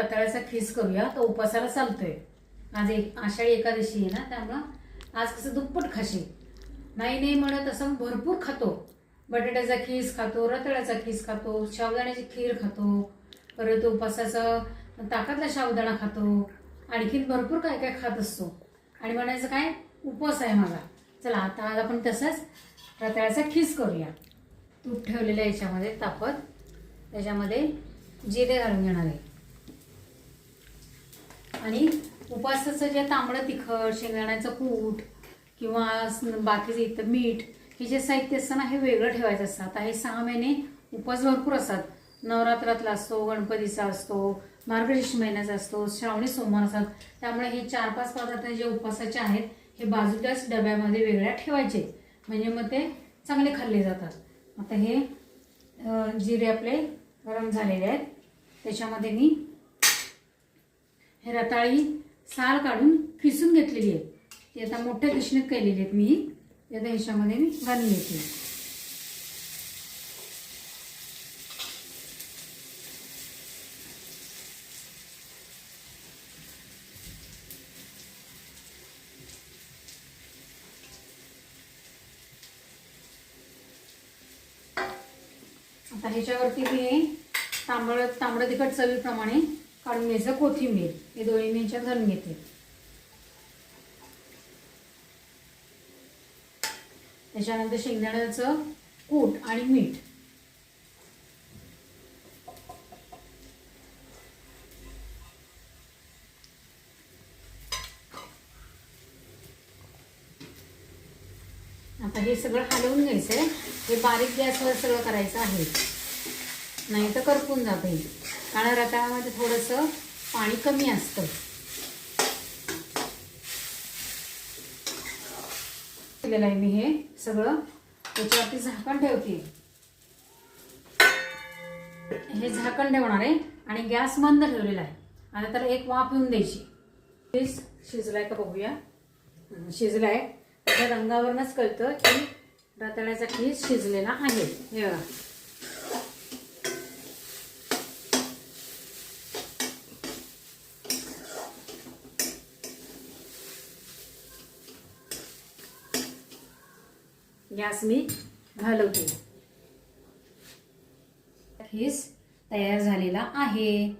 रताळ्याचा खीस करूया. तो उपासाला चालतोय. आज एक आषाढी एकादशी आहे ना त्यामुळं आज कसं दुप्पट खाशील नाही नाही म्हणत असं भरपूर खातो. बटाट्याचा खीस खातो रताळ्याचा खीस खातो शावदाण्याची खीर खातो. परत उपासाचं ताकातला शावदाणा खातो. आणखीन भरपूर काय काय खात असतो. आणि म्हणायचं काय? उपवास आहे मला चला आता आज आपण तसंच रताळ्याचा खीस करूया. तूप ठेवलेलं याच्यामध्ये तापत. त्याच्यामध्ये जिरे घालून घेणार आहे. आणि उपासाचं जे तांबडं तिखट शेंगदाण्याचं कूट किंवा बाकीचं इथं मीठ हे जे साहित्य असतं ना हे वेगळं ठेवायचं असतं. आता हे सहा महिने उपास भरपूर असतात. नवरात्रातला असतो गणपतीचा असतो मार्गशीर्ष महिन्याचा असतो श्रावणी सोमवार असतात. त्यामुळे हे चार पाच पदार्थ जे उपासाचे आहेत हे बाजूच्याच डब्यामध्ये वेगळ्या ठेवायचे. म्हणजे मग ते चांगले खाल्ले जातात. आता हे जिरे आपले गरम झालेले आहेत. त्याच्यामध्ये मी हे रताळी साल काढून किसून घेतलेली आहे. ती आता मोठ्या किशणीत केलेली आहेत मी. आता ह्याच्यामध्ये मी घालून घेते आता ह्याच्यावरती मी तांबड तांबडं तिखट चवीप्रमाणे अडमेचं कोथिंबीर. हे दोन्ही मी ह्याच्यात घालून घेते. त्याच्यानंतर शेंगदाण्याचं कूट आणि मीठ. आता हे सगळं हलवून घ्यायचं आहे हे बारीक गॅसवर सगळं करायचं आहे. नाही तर करपून जातं. कारण रताळ्यामध्ये थोडंसं पाणी कमी असतं. केलेलं आहे मी हे सगळं. त्याच्यावरती झाकण ठेवते. हे झाकण ठेवणार आहे आणि गॅस बंद ठेवलेला आहे. आता त्याला एक वाफ येऊन द्यायची. पीस शिजलाय का बघूया. शिजलाय. त्याच्या रंगावरूनच कळतं की रताळ्याचा खीस शिजलेला आहे. हे गॅस मी घालवते. खीस तयार झालेला आहे.